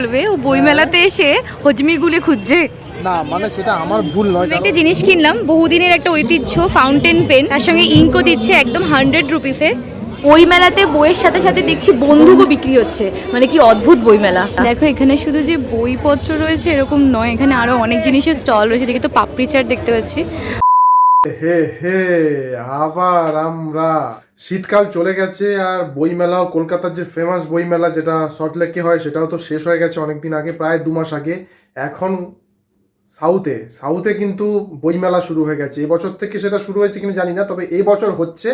বলবে ও বইমেলাতে এসে হজমিগুলি খুঁজছে। না মানে সেটা আমার ভুল নয় আমি একটা জিনিস কিনলাম বহুদিনের একটা ঐতিহ্য ফাউন্টেন পেন তার সঙ্গে ইঙ্কও দিচ্ছে একদম হান্ড্রেড রুপিসে বই মেলাতে বইয়ের সাথে সাথে দেখছি বন্দুকও বিক্রি হচ্ছে মানে কি অদ্ভুত বই মেলা দেখো এখানে শুধু যে বইপত্র রয়েছে এরকম নয় এখানে আরও অনেক জিনিসের স্টল রয়েছে দেখে তো পাপড়ি চাট দেখতে পাচ্ছি। হে হে, আবার আমরা। শীতকাল চলে গেছে আর বইমেলাও, কলকাতার যে ফেমাস বইমেলা যেটা সল্টলেকে হয়, সেটাও তো শেষ হয়ে গেছে অনেকদিন আগে, প্রায় দু মাস আগে। এখন সাউথে সাউথে কিন্তু বইমেলা শুরু হয়ে গেছে। এবছর থেকে সেটা শুরু হয়েছে কিনা জানি না, তবে এই বছর হচ্ছে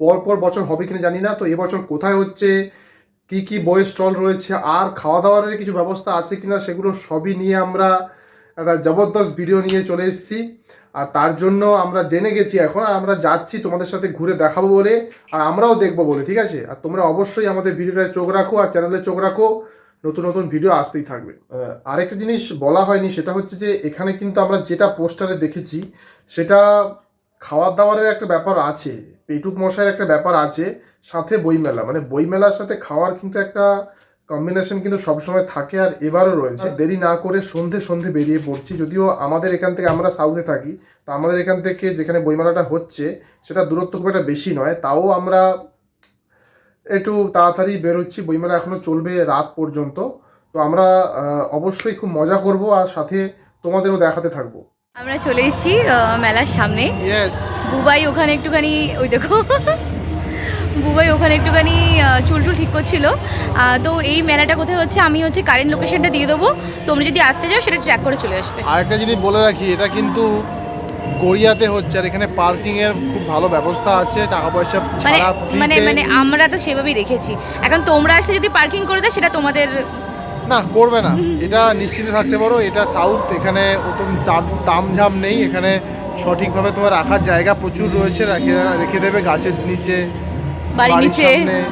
পর পর বছর হবে কিনা জানি না। তো এবছর কোথায় হচ্ছে, কি কি বইয়ের স্টল রয়েছে, আর খাওয়া দাওয়ারের কিছু ব্যবস্থা আছে কিনা, সেগুলো সবই নিয়ে আমরা একটা জবরদস্ত ভিডিও নিয়ে চলে এসেছি। আর তার জন্য আমরা জেনে গেছি এখন আর আমরা যাচ্ছি তোমাদের সাথে ঘুরে দেখাবো বলে আর আমরাও দেখব বলে ঠিক আছে? আর তোমরা অবশ্যই আমাদের ভিডিওটায় চোখ রাখো আর চ্যানেলে চোখ রাখো। নতুন নতুন ভিডিও আসতেই থাকবে। আহ, আরেকটা জিনিস বলা হয়নি সেটা হচ্ছে যে এখানে কিন্তু আমরা যেটা পোস্টারে দেখেছি সেটা খাওয়ার দাওয়ারের একটা ব্যাপার আছে পেটুক মশাইয়ের একটা ব্যাপার আছে সাথে বইমেলা। মানে বইমেলার সাথে খাওয়ার কিন্তু একটা কম্বিনেশন কিন্তু সবসময় থাকে আর এবারও রয়েছে। দেরি না করে সন্ধে সন্ধে বেরিয়ে পড়ছি। যদিও আমাদের এখান থেকে আমরা সাউথে থাকি তো আমাদের এখান থেকে যেখানে বইমেলাটা হচ্ছে সেটা দূরত্ব খুব একটা বেশি নয়। তাও আমরা একটু তাড়াতাড়ি বেরোচ্ছি। বইমেলা এখনও চলবে রাত পর্যন্ত। তো আমরা অবশ্যই খুব মজা করব আর সাথে তোমাদেরও দেখাতে থাকব। আমরা চলে এসেছি মেলার সামনে। বুবাই ওখানে একটুখানি ওই দেখো। বুবাই ওখানে একটুখানি আহ, চুল টুল ঠিক করছিল। তো এই মেলাটা কোথায় হচ্ছে আমি হচ্ছে কারেন্ট লোকেশনটা দিয়ে দেবো। তোমরা যদি আসতে যাও সেটা ট্র্যাক করে চলে আসবে। আরেকটা জিনিস বলে রাখি এটা কিন্তু গড়িয়াতে হচ্ছে আর এখানে পার্কিং এর খুব ভালো ব্যবস্থা আছে টাকা পয়সা মানে ছাড়া মানে মানে আমরা তো সেভাবেই রেখেছি। এখন তোমরা আসলে যদি পার্কিং করে দেয় সেটা তোমাদের না করবে না। এটা নিশ্চিন্তে থাকতে পারো এটা সাউথ এখানে চাপ- তামঝাম নেই। এখানে সঠিকভাবে তোমার রাখার জায়গা প্রচুর রয়েছে রেখে রেখে দেবে গাছের নিচে। বাড়ির নিচে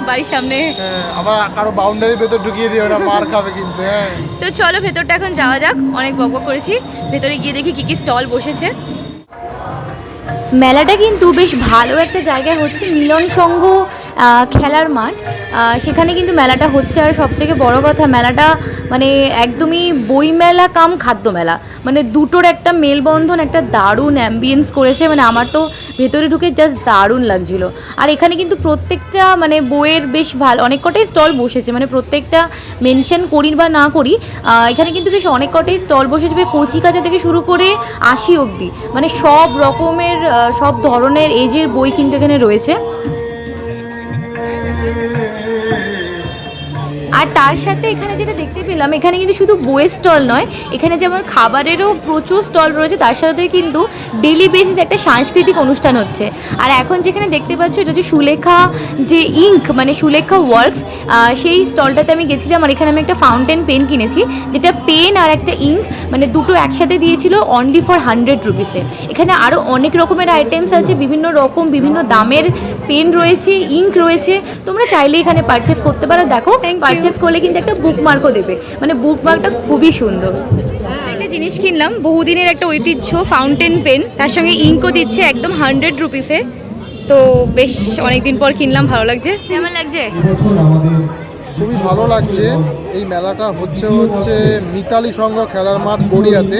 বাড়ির সামনে। হ্যাঁ, আবার কারও বাউন্ডারির ভেতর ঢুকিয়ে দিও না মার খাবে কিন্তু হ্যাঁ। তো চলো ভেতরটা এখন যাওয়া যাক। অনেক বক করেছি। ভেতরে গিয়ে দেখি কি কি স্টল বসেছে। মেলাটা কিন্তু বেশ ভালো একটা জায়গায় হচ্ছে। মিলন সংঘ খেলার মাঠ। সেখানে কিন্তু মেলাটা হচ্ছে। আর সব থেকে বড় কথা, মেলাটা মানে একদমই বই মেলা কাম খাদ্য মেলা। মানে দুটোর একটা মেলবন্ধন, একটা দারুণ অ্যাম্বিয়েন্স করেছে। মানে আমার তো ভেতরে ঢুকে জাস্ট দারুণ লাগছিল। আর এখানে কিন্তু প্রত্যেকটা মানে বইয়ের বেশ ভালো, অনেক কটাই স্টল বসেছে। মানে প্রত্যেকটা মেনশন করি বা না করি এখানে কিন্তু বেশ অনেক কটাই স্টল বসেছে। কচি কাচা থেকে শুরু করে আশি অবধি। মানে সব রকমের সব ধরনের এজের বই কিন্তু এখানে রয়েছে। আর তার সাথে এখানে যেটা দেখতে পেলাম এখানে কিন্তু শুধু বইয়ের স্টল নয় এখানে যেমন খাবারেরও প্রচুর স্টল রয়েছে তার সাথে কিন্তু ডেলি বেসিস একটা সাংস্কৃতিক অনুষ্ঠান হচ্ছে। আর এখন যেখানে দেখতে পাচ্ছ এটা হচ্ছে সুলেখা যে ইঙ্ক মানে সুলেখা ওয়ার্কস সেই স্টলটাতে আমি গেছিলাম আর এখানে আমি একটা ফাউন্টেন পেন কিনেছি যেটা পেন আর একটা ইঙ্ক মানে দুটো একসাথে দিয়েছিল অনলি ফর হান্ড্রেড রুপিসে এখানে আরও অনেক রকমের আইটেমস আছে বিভিন্ন রকম বিভিন্ন দামের পেন রয়েছে ইঙ্ক রয়েছে তোমরা চাইলে এখানে পারচেস করতে পারো। দেখো পারচেস করলে কিন্তু একটা বুকমার্কও দেবে। মানে বুকমার্কটা খুবই সুন্দর। একটা জিনিস কিনলাম বহুদিনের একটা ঐতিহ্য ফাউন্টেন পেন তার সঙ্গে ইঙ্কও দিচ্ছে একদম হান্ড্রেড রুপিসে তো বেশ অনেকদিন পর কিনলাম ভালো লাগছে। কেমন লাগছে? খুবই ভালো লাগছে। এই মেলাটা হচ্ছে হচ্ছে মিতালি সংঘ খেলার মাঠ গড়িয়াতে।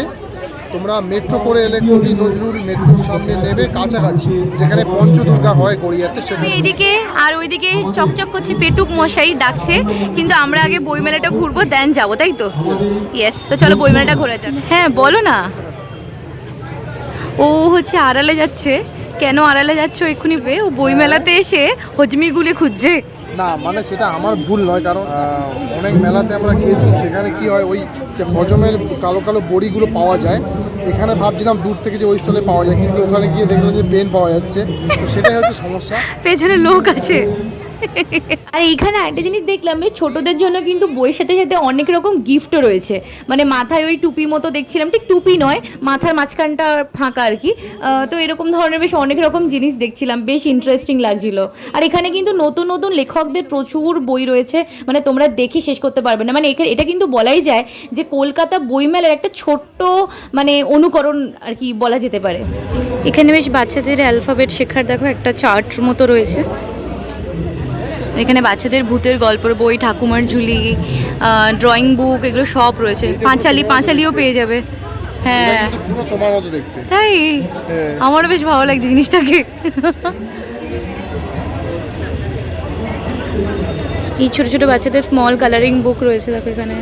তোমরা মেট্রো করে এলে কবি নজরুল মেট্রোর সামনে নেবে কাছাকাছি যেখানে পঞ্চদুর্গা হয় গড়িয়াতে সেখানে এইদিকে আর ওইদিকে চকচক করছে, পেটুক মশাই ডাকছে, কিন্তু আমরা আগে বইমেলাটা ঘুরবো দেন যাব, তাই তো? ইয়েস তো চলো বইমেলাটা ঘোরা যাক। হ্যাঁ বলো না। ও হচ্ছে আড়ালে যাচ্ছে। কেন আড়ালে যাচ্ছে এক্ষুনি ও বইমেলাতে এসে হজমিগুলি খুঁজছে। না মানে সেটা আমার ভুল নয়, কারণ অনেক মেলাতে আমরা গিয়েছি, সেখানে কি হয়, ওই যে হজমের কালো কালো বড়িগুলো পাওয়া যায়, এখানে ভাবছিলাম দূর থেকে যে ওই স্টলে পাওয়া যায়, কিন্তু ওখানে গিয়ে দেখলাম যে পেন পাওয়া যাচ্ছে, তো সেটাই হচ্ছে সমস্যা। পেছনে লোক আছে। আর এইখানে একটা জিনিস দেখলাম যে ছোটদের জন্য কিন্তু বইয়ের সাথে সাথে অনেক রকম গিফটও রয়েছে। মানে মাথায় ওই টুপি মতো দেখছিলাম, ঠিক টুপি নয়, মাথার মাঝখানটা ফাঁকা আর কি। তো এরকম ধরনের বেশ অনেক রকম জিনিস দেখছিলাম, বেশ ইন্টারেস্টিং লাগছিল। আর এখানে কিন্তু নতুন নতুন লেখকদের প্রচুর বই রয়েছে মানে তোমরা দেখি শেষ করতে পারবে না। মানে এখানে এটা কিন্তু বলাই যায় যে কলকাতা বইমেলার একটা ছোট্ট মানে অনুকরণ আর কি বলা যেতে পারে। এখানে বেশ বাচ্চাদের অ্যালফাবেট শেখার, দেখো একটা চার্ট মতো রয়েছে। এখানে বাচ্চাদের ভূতের গল্পের বই ঠাকুমার ঝুলি ড্রয়িং বুক এগুলো সব রয়েছে। পাঁচালি পাঁচালিও পেয়ে যাবে। হ্যাঁ। তাই? হ্যাঁ। আমারও বেশ ভালো লাগছে জিনিসটাকে। এই ছোট ছোট বাচ্চাদের স্মল কালারিং বুক রয়েছে দেখো এখানে।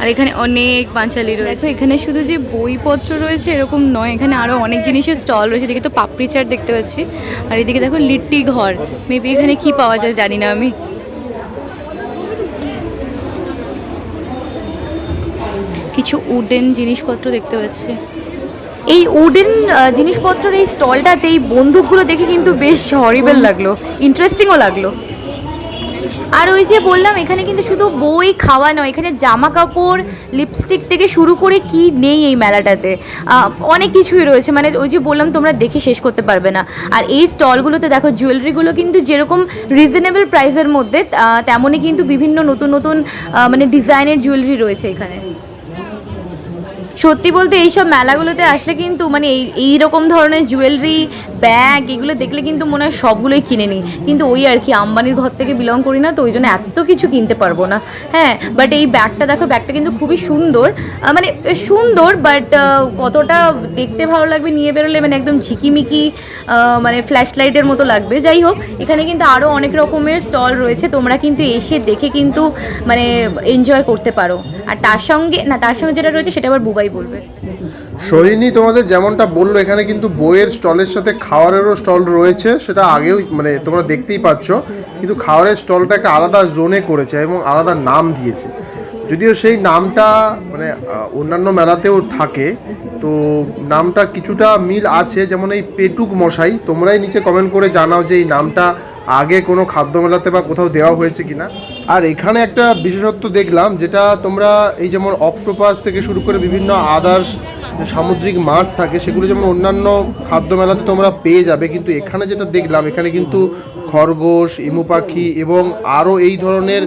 আর এখানে অনেক পাঁচালি রয়েছে। এখানে শুধু যে বইপত্র রয়েছে এরকম নয় এখানে আরও অনেক জিনিসের স্টল রয়েছে। এদিকে তো পাপড়ি চাট দেখতে পাচ্ছি। আর এদিকে দেখো লিট্টি ঘর। মেবি এখানে কি পাওয়া যায় জানি না আমি। কিছু উডেন জিনিসপত্র দেখতে পাচ্ছি। এই উডেন জিনিসপত্রের এই স্টলটাতে এই বন্দুকগুলো দেখে কিন্তু বেশ হরিবেল লাগল। ইন্টারেস্টিংও লাগল। আর ওই যে বললাম, এখানে কিন্তু শুধু বই খাওয়া নয়, এখানে জামা কাপড় লিপস্টিক থেকে শুরু করে কি নেই এই মেলাটাতে। অনেক কিছুই রয়েছে মানে ওই যে বললাম, তোমরা দেখে শেষ করতে পারবে না। আর এই স্টলগুলোতে দেখো জুয়েলারিগুলো কিন্তু যেরকম রিজনেবল প্রাইসের মধ্যে তেমনই কিন্তু বিভিন্ন নতুন নতুন মানে ডিজাইনের জুয়েলারি রয়েছে এখানে। সত্যি বলতে এইসব মেলাগুলোতে আসলে কিন্তু মানে এই এই রকম ধরনের জুয়েলারি ব্যাগ এগুলো দেখলে কিন্তু মনে হয় সবগুলোই কিনে নিই। কিন্তু ওই আর কি, আম্বানির ঘর থেকে বিলং করি না, তো ওই জন্য এত কিছু কিনতে পারব না। হ্যাঁ বাট এই ব্যাগটা দেখো ব্যাগটা কিন্তু খুবই সুন্দর। মানে সুন্দর বাট কতটা দেখতে ভালো লাগবে, নিয়ে বেরোলে মানে একদম ঝিকিমিকি মানে ফ্ল্যাশ লাইটের মতো লাগবে। যাই হোক, এখানে কিন্তু আরও অনেক রকমের স্টল রয়েছে, তোমরা কিন্তু এসে দেখে কিন্তু মানে এনজয় করতে পারো। আর তার সঙ্গে, না, তার সঙ্গে যেটা রয়েছে সেটা আবার বুবাই বলবে। সোহিনী তোমাদের যেমনটা বলল, এখানে কিন্তু বইয়ের স্টলের সাথে খাওয়ারেরও স্টল রয়েছে, সেটা আগেও মানে তোমরা দেখতেই পাচ্ছ, কিন্তু খাওয়ারের স্টলটা একটা আলাদা জোনে করেছে এবং আলাদা নাম দিয়েছে। যদিও সেই নামটা মানে অন্যান্য মেলাতেও থাকে, তো নামটা কিছুটা মিল আছে, যেমন এই পেটুক মশাই, তোমরাই নিচে কমেন্ট করে জানাও যে এই নামটা আগে কোনো খাদ্য মেলাতে বা কোথাও দেওয়া হয়েছে কিনা। আর এখানে একটা বিশেষত্ব দেখলাম, যেটা তোমরা এই যেমন অক্টোপাস থেকে শুরু করে বিভিন্ন আদার্স সামুদ্রিক মাছ থাকে, সেগুলো যেমন অন্যান্য খাদ্য মেলাতে তোমরা পেয়ে যাবে, কিন্তু এখানে যেটা দেখলাম, এখানে কিন্তু খরগোশ, ইমু পাখি এবং আরও এই ধরনের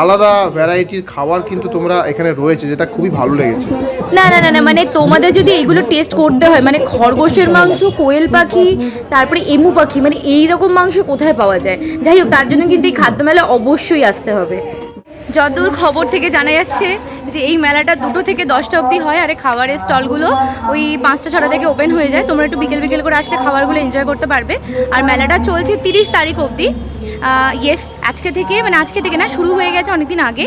আলাদা ভ্যারাইটির খাবার কিন্তু তোমরা এখানে রয়েছে, যেটা খুবই ভালো লেগেছে। না না না না মানে তোমাদের যদি এইগুলো টেস্ট করতে হয় মানে খরগোশের মাংস, কোয়েল পাখি, তারপরে এমু পাখি মানে এই রকম মাংস কোথায় পাওয়া যায়? যাই হোক, তার জন্য কিন্তু এই খাদ্য মেলা অবশ্যই আসতে হবে। যতদূর খবর থেকে জানা যাচ্ছে যে এই মেলাটা দুটো থেকে দশটা অবধি হয়, আর খাবারের স্টলগুলো ওই পাঁচটা, ছটা থেকে ওপেন হয়ে যায়। তোমরা একটু বিকেল বিকেল করে আসলে খাবারগুলো এনজয় করতে পারবে। আর মেলাটা চলছে তিরিশ তারিখ অবধি। ইয়েস আজকে থেকে মানে আজকে থেকে না, শুরু হয়ে গেছে অনেকদিন আগে।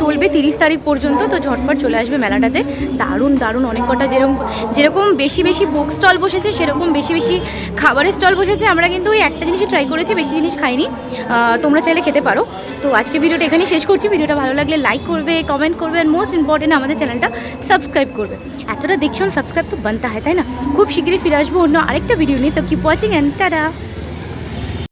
চলবে তিরিশ তারিখ পর্যন্ত, তো ঝটপট চলে আসবে মেলাটাতে। দারুণ দারুণ, অনেক কটা যেরকম যেরকম বেশি বেশি বুক স্টল বসেছে, সেরকম বেশি বেশি খাবারের স্টল বসেছে। আমরা কিন্তু ওই একটা জিনিসই ট্রাই করেছি, বেশি জিনিস খাইনি। তোমরা চাইলে খেতে পারো। তো আজকে ভিডিওটা এখানেই শেষ করছি। ভিডিওটা ভালো লাগলে লাইক করবে কমেন্ট করবে আর মোস্ট ইম্পর্টেন্ট আমাদের চ্যানেলটা সাবস্ক্রাইব করবে। এতটা দেখছ সাবস্ক্রাইব তো বানতে হয়, তাই না? খুব শীঘ্রই ফিরে আসব, অন্য আরেকটা ভিডিও নিয়ে তো কিপ ওয়াচিং অ্যান্ড টাটা